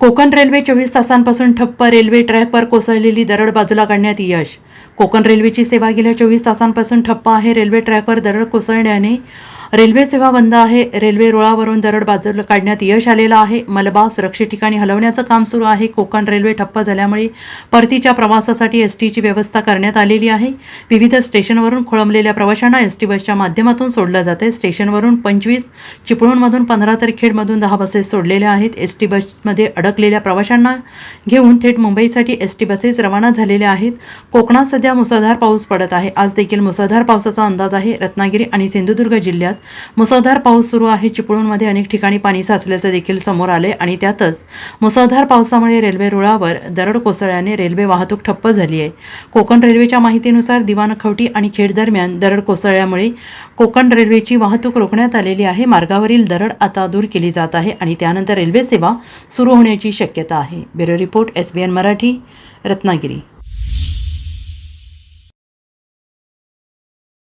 Konkan railway चोवीस तासांपासून ठप्प रेल्वे ट्रॅकवर कोसळलेली दरड बाजूला काढण्यात यश कोकण रेल्वेची सेवा गेल्या चोवीस तासांपासून ठप्प आहे. रेल्वे ट्रॅकवर दरड कोसळण्याने रेल्वे सेवा बंद आहे. रेल्वे रुळावरून दरड बाजूला काढण्यात यश आलेलं आहे. मलबा सुरक्षित ठिकाणी हलवण्याचं काम सुरू आहे. कोकण रेल्वे ठप्प झाल्यामुळे परतीच्या प्रवासासाठी एस टीची व्यवस्था करण्यात आलेली आहे. विविध स्टेशनवरून खोळंबलेल्या प्रवाशांना एस टी बसच्या माध्यमातून सोडलं जाते. स्टेशनवरून पंचवीस चिपळूणमधून पंधरा तर खेडमधून दहा बसेस सोडलेल्या आहेत. एस टी बसमध्ये अडकलेल्या प्रवाशांना घेऊन थेट मुंबईसाठी एस टी बसेस रवाना झालेल्या आहेत. कोकणात सध्या मुसळधार पाऊस पडत आहे. आज देखील मुसळधार पावसाचा अंदाज आहे. रत्नागिरी आणि सिंधुदुर्ग जिल्ह्यात मुसळधार पाऊस सुरू आहे. चिपळूणमध्ये अनेक ठिकाणी पाणी साचल्याचं देखील समोर आले आणि त्यातच मुसळधार पावसामुळे रेल्वे रुळावर दरड कोसळल्याने रेल्वे वाहतूक ठप्प झाली आहे. कोकण रेल्वेच्या माहितीनुसार दिवाणखवटी आणि खेड दरम्यान दरड कोसळल्यामुळे कोकण रेल्वेची वाहतूक रोखण्यात आलेली आहे. मार्गावरील दरड आता दूर केली जात आहे आणि त्यानंतर रेल्वे सेवा सुरू होण्याची शक्यता आहे. Bureau report S B N Marathi Ratnagiri.